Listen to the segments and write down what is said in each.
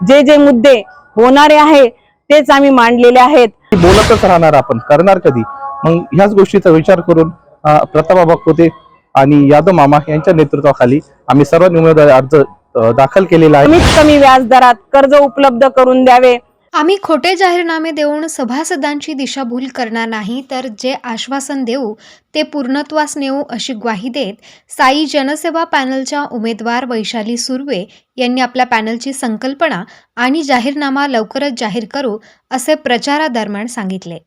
जे जे मुद्दे होणारे आहे तेच आम्ही मांडलेले आहेत. बोलतच राहणार आपण करणार कधी? मग ह्याच गोष्टीचा विचार करून अं, प्रतापबाबा खोते आणि यादव मामा यांच्या नेतृत्वाखाली आम्ही सर्व उमेदवारी अर्ज दाखल केलेला आहे. कमीत कमी व्याजदरात कर्ज उपलब्ध करून द्यावे. आम्ही खोटे जाहीरनामे देऊन सभासदांची दिशाभूल करणार नाही तर जे आश्वासन देऊ ते पूर्णत्वास नेऊ अशी ग्वाही देत साई जनसेवा पॅनलच्या उमेदवार वैशाली सुर्वे यांनी आपल्या पॅनलची संकल्पना आणि जाहीरनामा लवकरच जाहीर करू असे प्रचारादरम्यान सांगितले.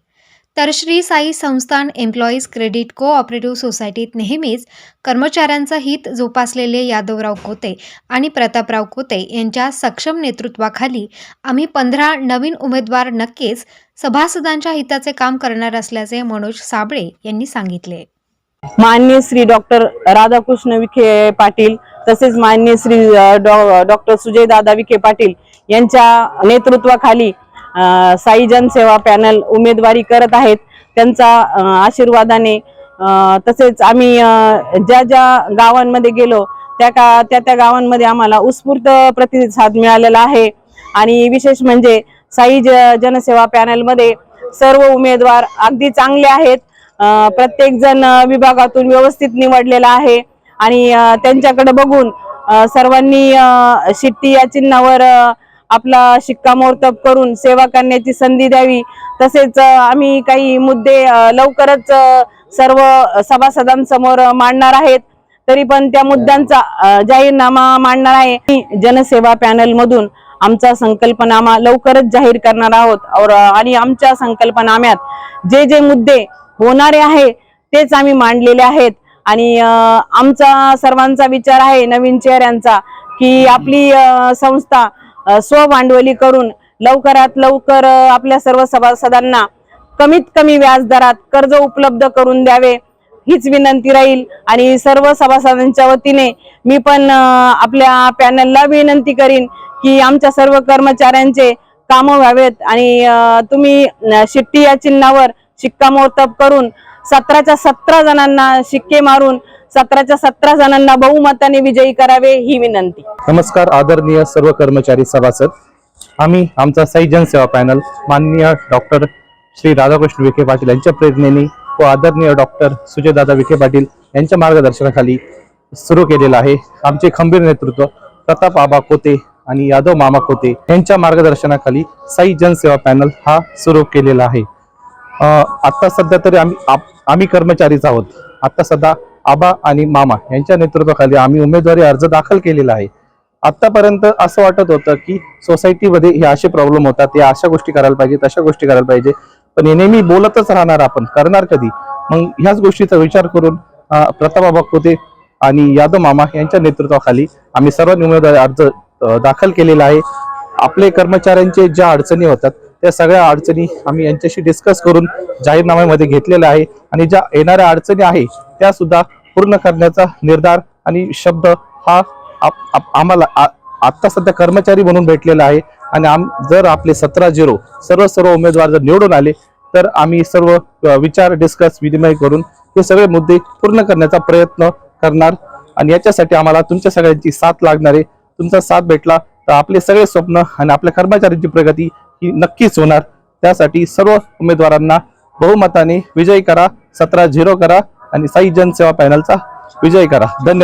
तर श्री साई संस्थान एम्प्लॉईज क्रेडिट कोऑपरेटिव्ह सोसायटीत नेहमीच कर्मचाऱ्यांचं हित जोपासलेले यादवराव कोते आणि प्रतापराव कोते यांच्या सक्षम नेतृत्वाखाली आम्ही पंधरा नवीन उमेदवार नक्कीच सभासदांच्या हिताचे काम करणार असल्याचे मनोज साबळे यांनी सांगितले. मान्य श्री डॉक्टर राधाकृष्ण विखे पाटील तसेच मान्य श्री डॉ- डॉक्टर सुजयदादा विखे पाटील यांच्या नेतृत्वाखाली साई जनसेवा पॅनल उमेदवारी करत आहेत. त्यांचा आशीर्वादाने तसेच आम्ही ज्या ज्या गावांमध्ये गेलो त्या का त्या त्या गावांमध्ये आम्हाला उत्स्फूर्त प्रतिसाद मिळालेला आहे. आणि विशेष म्हणजे साई ज जनसेवा पॅनलमध्ये सर्व उमेदवार अगदी चांगले आहेत. प्रत्येकजण प्रत्येक जण विभागातून व्यवस्थित निवडलेला आहे. आणि त्यांच्याकडे बघून सर्वांनी शिट्टी या चिन्हावर आपला शिक्कामोर्तब करून सेवा करण्याची संधी द्यावी. तसेच आम्ही काही मुद्दे लवकरच सर्व सभासदांसमोर मांडणार आहेत. तरी पण त्या मुद्द्यांचा जाहीरनामा मांडणार आहे. जनसेवा पॅनल मधून आमचा संकल्पनामा लवकरच जाहीर करणार आहोत. और आणि आमच्या संकल्पनाम्यात जे जे मुद्दे होणारे आहे तेच आम्ही मांडलेले आहेत. आणि आमचा सर्वांचा विचार आहे नवीन चेहऱ्यांचा की आपली संस्था स्वभांडवली करून लवकरात लवकर आपल्या सर्व सभासदांना कमीत कमी व्याजदरात कर्ज उपलब्ध करून द्यावे हीच विनंती राहील. आणि सर्व सभासदांच्या वतीने मी पण आपल्या पॅनलला विनंती करीन की आमच्या सर्व कर्मचाऱ्यांचे कामं व्हावेत आणि तुम्ही शिट्टी या चिन्हावर शिक्कामोर्तब करून सतराच्या सतरा जणांना शिक्के मारून सतराच्या सतरा जणांना बहुमताने विजयी करावे ही विनंती. नमस्कार आदरणीय सर्व कर्मचारी सभासद. आम्ही आमचा साई जनसेवा पॅनल माननीय डॉक्टर श्री राधाकृष्ण विखे पाटील यांच्या प्रेरणेने व आदरणीय डॉक्टर सुजयदादा विखे पाटील यांच्या मार्गदर्शनाखाली सुरू केलेला आहे. आमचे खंबीर नेतृत्व प्रताप आबा कोते आणि यादव मामा कोते यांच्या मार्गदर्शनाखाली साई जनसेवा पॅनल हा सुरू केलेला आहे. आत्ता सध्या तरी आम्ही आप- आम्ही कर्मचारीच आहोत. आत्ता सध्या आबा आणि मामा यांच्या नेतृत्वाखाली आम्ही उमेदवारी अर्ज दाखल केलेला आहे. आतापर्यंत असं वाटत होतं की सोसायटीमध्ये हे असे प्रॉब्लेम होतात या अशा गोष्टी करायला पाहिजे तशा गोष्टी करायला पाहिजे. पण हे नेहमी बोलतच राहणार आपण करणार कधी? मग ह्याच गोष्टीचा विचार करून अं, प्रतापबाबा खोते आणि यादव मामा यांच्या नेतृत्वाखाली आम्ही सर्व उमेदवारी अर्ज दाखल केलेला आहे. आपले कर्मचाऱ्यांचे ज्या अडचणी होतात त्या सगळ्या अडचणी आम्ही यांच्याशी डिस्कस करून जाहीरनाम्यामध्ये घेतलेल्या आहे. आणि ज्या येणाऱ्या अडचणी आहे त्या सुद्धा पूर्ण करण्याचा निर्धार आणि शब्द हा आप- आप- आम्हाला आ- सध्या कर्मचारी म्हणून भेटलेला आहे. आणि आम जर आपले सतरा झिरो सर्व सर्व उमेदवार जर निवडून आले तर आम्ही सर्व विचार डिस्कस विनिमय करून हे सगळे मुद्दे पूर्ण करण्याचा प्रयत्न करणार. आणि याच्यासाठी आम्हाला तुमच्या सगळ्यांची साथ लागणार आहे. तुमचा साथ भेटला तर आपले सगळे स्वप्न आणि आपल्या कर्मचाऱ्यांची प्रगती ही नक्कीच होणार. त्यासाठी सर्व उमेदवारांना बहुमताने विजयी करा सतरा झिरो करा. आणि साई जनसेवा पॅनलचा विजय करा. धन्यवाद.